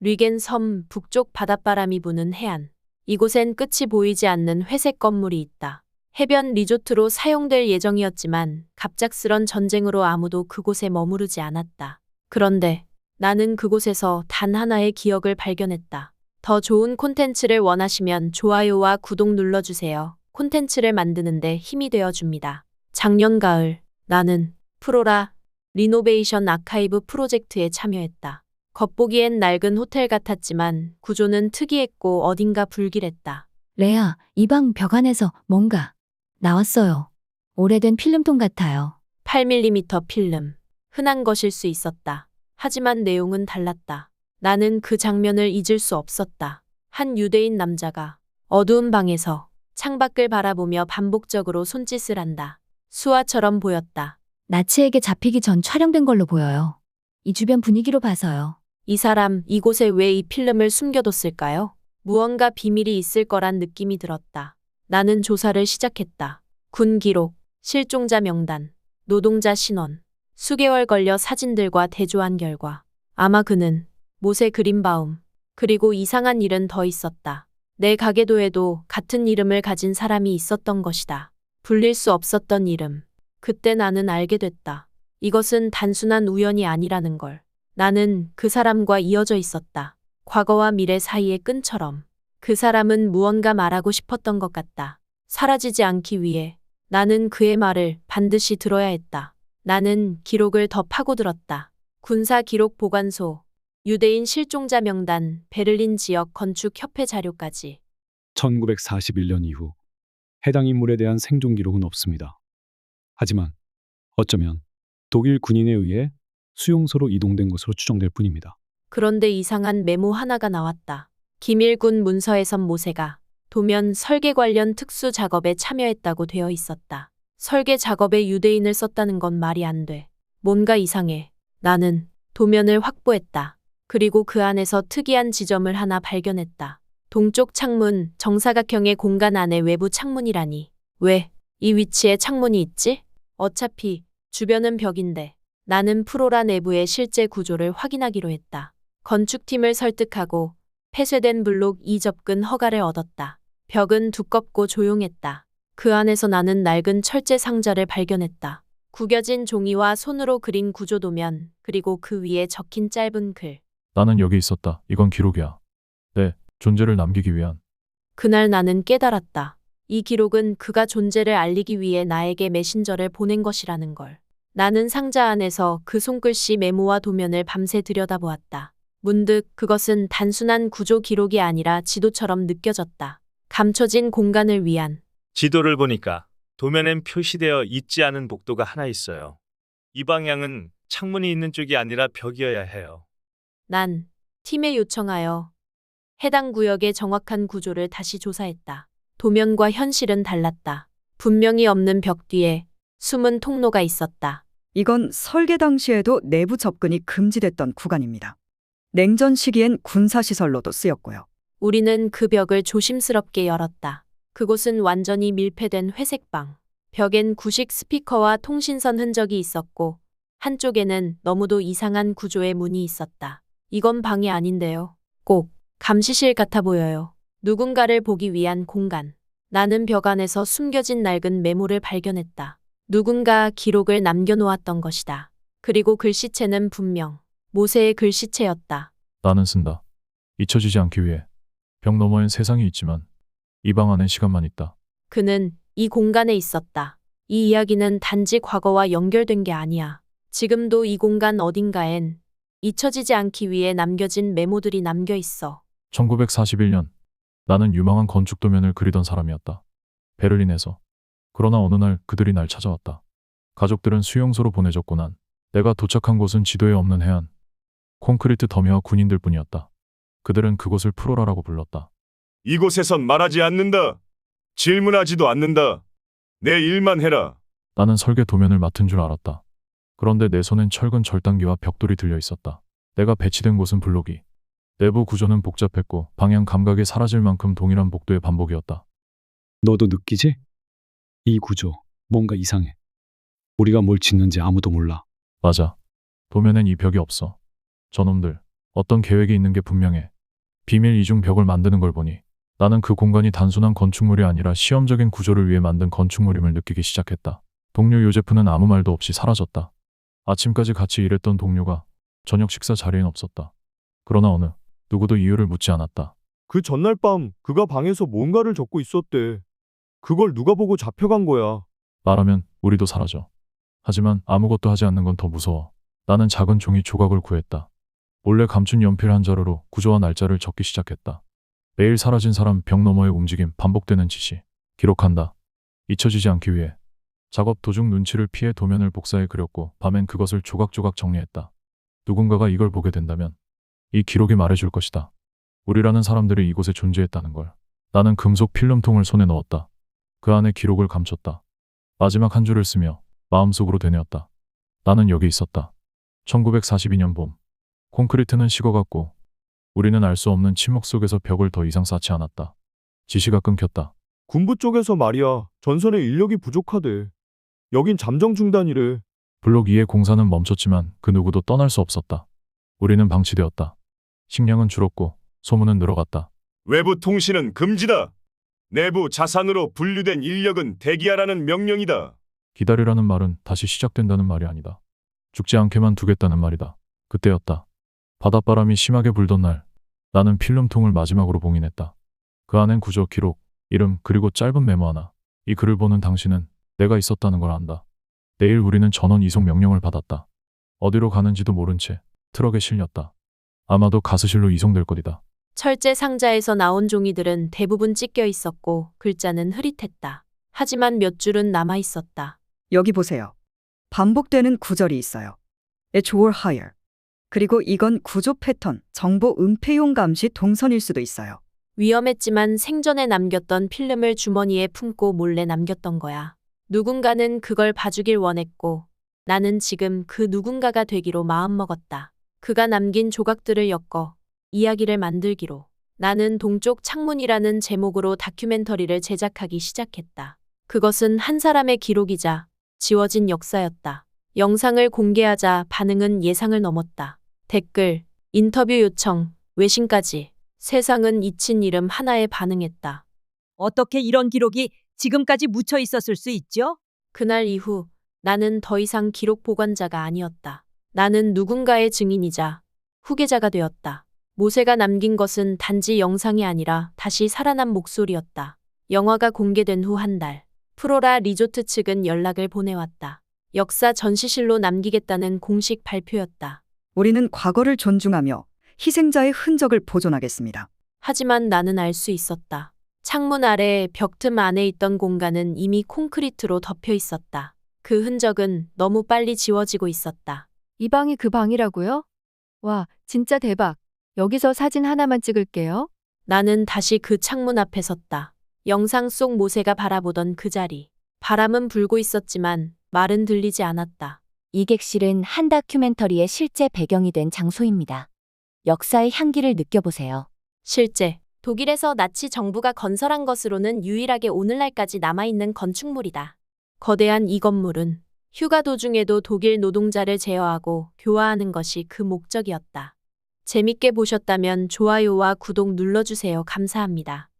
리겐 섬 북쪽 바닷바람이 부는 해안. 이곳엔 끝이 보이지 않는 회색 건물이 있다. 해변 리조트로 사용될 예정이었지만 갑작스런 전쟁으로 아무도 그곳에 머무르지 않았다. 그런데 나는 그곳에서 단 하나의 기억을 발견했다. 더 좋은 콘텐츠를 원하시면 좋아요와 구독 눌러주세요. 콘텐츠를 만드는데 힘이 되어줍니다. 작년 가을 나는 프로라 리노베이션 아카이브 프로젝트에 참여했다. 겉보기엔 낡은 호텔 같았지만 구조는 특이했고 어딘가 불길했다. 레아, 이 방 벽 안에서 뭔가 나왔어요. 오래된 필름통 같아요. 8mm 필름. 흔한 것일 수 있었다. 하지만 내용은 달랐다. 나는 그 장면을 잊을 수 없었다. 한 유대인 남자가 어두운 방에서 창밖을 바라보며 반복적으로 손짓을 한다. 수화처럼 보였다. 나치에게 잡히기 전 촬영된 걸로 보여요. 이 주변 분위기로 봐서요. 이 사람 이곳에 왜 이 필름을 숨겨뒀을까요? 무언가 비밀이 있을 거란 느낌이 들었다. 나는 조사를 시작했다. 군 기록, 실종자 명단, 노동자 신원, 수개월 걸려 사진들과 대조한 결과 아마 그는 모세 그린바움 그리고 이상한 일은 더 있었다. 내 가게도에도 같은 이름을 가진 사람이 있었던 것이다. 불릴 수 없었던 이름. 그때 나는 알게 됐다. 이것은 단순한 우연이 아니라는 걸. 나는 그 사람과 이어져 있었다. 과거와 미래 사이의 끈처럼. 그 사람은 무언가 말하고 싶었던 것 같다. 사라지지 않기 위해 나는 그의 말을 반드시 들어야 했다. 나는 기록을 더 파고들었다. 군사 기록 보관소, 유대인 실종자 명단, 베를린 지역 건축 협회 자료까지. 1941년 이후 해당 인물에 대한 생존 기록은 없습니다. 하지만 어쩌면 독일 군인에 의해 수용소로 이동된 것으로 추정될 뿐입니다. 그런데 이상한 메모 하나가 나왔다. 기밀군 문서에선 모세가 도면 설계 관련 특수 작업에 참여했다고 되어 있었다. 설계 작업에 유대인을 썼다는 건 말이 안 돼. 뭔가 이상해. 나는 도면을 확보했다. 그리고 그 안에서 특이한 지점을 하나 발견했다. 동쪽 창문, 정사각형의 공간 안에 외부 창문이라니. 왜 이 위치에 창문이 있지? 어차피 주변은 벽인데 나는 프로라 내부의 실제 구조를 확인하기로 했다. 건축팀을 설득하고 폐쇄된 블록 이접근 허가를 얻었다. 벽은 두껍고 조용했다. 그 안에서 나는 낡은 철제 상자를 발견했다. 구겨진 종이와 손으로 그린 구조도면, 그리고 그 위에 적힌 짧은 글. 나는 여기 있었다. 이건 기록이야. 내 존재를 남기기 위한. 그날 나는 깨달았다. 이 기록은 그가 존재를 알리기 위해 나에게 메신저를 보낸 것이라는 걸. 나는 상자 안에서 그 손글씨 메모와 도면을 밤새 들여다보았다. 문득 그것은 단순한 구조 기록이 아니라 지도처럼 느껴졌다. 감춰진 공간을 위한 지도를 보니까 도면엔 표시되어 있지 않은 복도가 하나 있어요. 이 방향은 창문이 있는 쪽이 아니라 벽이어야 해요. 난 팀에 요청하여 해당 구역의 정확한 구조를 다시 조사했다. 도면과 현실은 달랐다. 분명히 없는 벽 뒤에 숨은 통로가 있었다. 이건 설계 당시에도 내부 접근이 금지됐던 구간입니다. 냉전 시기엔 군사시설로도 쓰였고요. 우리는 그 벽을 조심스럽게 열었다. 그곳은 완전히 밀폐된 회색방. 벽엔 구식 스피커와 통신선 흔적이 있었고, 한쪽에는 너무도 이상한 구조의 문이 있었다. 이건 방이 아닌데요. 꼭 감시실 같아 보여요. 누군가를 보기 위한 공간. 나는 벽 안에서 숨겨진 낡은 메모를 발견했다. 누군가 기록을 남겨놓았던 것이다. 그리고 글씨체는 분명 모세의 글씨체였다. 나는 쓴다. 잊혀지지 않기 위해. 벽 너머엔 세상이 있지만 이 방 안엔 시간만 있다. 그는 이 공간에 있었다. 이 이야기는 단지 과거와 연결된 게 아니야. 지금도 이 공간 어딘가엔 잊혀지지 않기 위해 남겨진 메모들이 남겨 있어. 1941년 나는 유망한 건축 도면을 그리던 사람이었다. 베를린에서. 그러나 어느 날 그들이 날 찾아왔다. 가족들은 수용소로 보내졌고 난 내가 도착한 곳은 지도에 없는 해안. 콘크리트 더미와 군인들 뿐이었다. 그들은 그곳을 프로라라고 불렀다. 이곳에선 말하지 않는다. 질문하지도 않는다. 내 일만 해라. 나는 설계 도면을 맡은 줄 알았다. 그런데 내 손엔 철근 절단기와 벽돌이 들려 있었다. 내가 배치된 곳은 블록이. 내부 구조는 복잡했고 방향 감각이 사라질 만큼 동일한 복도의 반복이었다. 너도 느끼지? 이 구조, 뭔가 이상해. 우리가 뭘 짓는지 아무도 몰라. 맞아. 도면엔 이 벽이 없어. 저놈들 어떤 계획이 있는 게 분명해. 비밀 이중 벽을 만드는 걸 보니 나는 그 공간이 단순한 건축물이 아니라 시험적인 구조를 위해 만든 건축물임을 느끼기 시작했다. 동료 요제프는 아무 말도 없이 사라졌다. 아침까지 같이 일했던 동료가 저녁 식사 자리엔 없었다. 그러나 어느 누구도 이유를 묻지 않았다. 그 전날 밤 그가 방에서 뭔가를 적고 있었대. 그걸 누가 보고 잡혀간 거야. 말하면 우리도 사라져. 하지만 아무것도 하지 않는 건 더 무서워. 나는 작은 종이 조각을 구했다. 몰래 감춘 연필 한 자루로 구조와 날짜를 적기 시작했다. 매일 사라진 사람 벽 너머의 움직임, 반복되는 지시. 기록한다. 잊혀지지 않기 위해. 작업 도중 눈치를 피해 도면을 복사해 그렸고 밤엔 그것을 조각조각 정리했다. 누군가가 이걸 보게 된다면 이 기록이 말해줄 것이다. 우리라는 사람들이 이곳에 존재했다는 걸. 나는 금속 필름통을 손에 넣었다. 그 안에 기록을 감췄다. 마지막 한 줄을 쓰며 마음속으로 되뇌었다. 나는 여기 있었다. 1942년 봄. 콘크리트는 식어갔고 우리는 알 수 없는 침묵 속에서 벽을 더 이상 쌓지 않았다. 지시가 끊겼다. 군부 쪽에서 말이야. 전선에 인력이 부족하대. 여긴 잠정 중단이래. 블록 2의 공사는 멈췄지만 그 누구도 떠날 수 없었다. 우리는 방치되었다. 식량은 줄었고 소문은 늘어갔다. 외부 통신은 금지다. 내부 자산으로 분류된 인력은 대기하라는 명령이다. 기다리라는 말은 다시 시작된다는 말이 아니다. 죽지 않게만 두겠다는 말이다. 그때였다. 바닷바람이 심하게 불던 날, 나는 필름통을 마지막으로 봉인했다. 그 안엔 구조 기록, 이름, 그리고 짧은 메모 하나. 이 글을 보는 당신은 내가 있었다는 걸 안다. 내일 우리는 전원 이송 명령을 받았다. 어디로 가는지도 모른 채 트럭에 실렸다. 아마도 가스실로 이송될 것이다. 철제 상자에서 나온 종이들은 대부분 찢겨 있었고 글자는 흐릿했다. 하지만 몇 줄은 남아 있었다. 여기 보세요. 반복되는 구절이 있어요. It's war hire. 그리고 이건 구조 패턴, 정보 은폐용 감시 동선일 수도 있어요. 위험했지만 생전에 남겼던 필름을 주머니에 품고 몰래 남겼던 거야. 누군가는 그걸 봐주길 원했고 나는 지금 그 누군가가 되기로 마음먹었다. 그가 남긴 조각들을 엮어 이야기를 만들기로. 나는 동쪽 창문이라는 제목으로 다큐멘터리를 제작하기 시작했다. 그것은 한 사람의 기록이자 지워진 역사였다. 영상을 공개하자 반응은 예상을 넘었다. 댓글, 인터뷰 요청, 외신까지. 세상은 잊힌 이름 하나에 반응했다. 어떻게 이런 기록이 지금까지 묻혀 있었을 수 있죠? 그날 이후 나는 더 이상 기록 보관자가 아니었다. 나는 누군가의 증인이자 후계자가 되었다. 모세가 남긴 것은 단지 영상이 아니라 다시 살아난 목소리였다. 영화가 공개된 후 한 달, 프로라 리조트 측은 연락을 보내왔다. 역사 전시실로 남기겠다는 공식 발표였다. 우리는 과거를 존중하며 희생자의 흔적을 보존하겠습니다. 하지만 나는 알 수 있었다. 창문 아래 벽틈 안에 있던 공간은 이미 콘크리트로 덮여 있었다. 그 흔적은 너무 빨리 지워지고 있었다. 이 방이 그 방이라고요? 와, 진짜 대박. 여기서 사진 하나만 찍을게요. 나는 다시 그 창문 앞에 섰다. 영상 속 모세가 바라보던 그 자리. 바람은 불고 있었지만 말은 들리지 않았다. 이 객실은 한 다큐멘터리의 실제 배경이 된 장소입니다. 역사의 향기를 느껴보세요. 실제 독일에서 나치 정부가 건설한 것으로는 유일하게 오늘날까지 남아있는 건축물이다. 거대한 이 건물은 휴가 도중에도 독일 노동자를 제어하고 교화하는 것이 그 목적이었다. 재밌게 보셨다면 좋아요와 구독 눌러주세요. 감사합니다.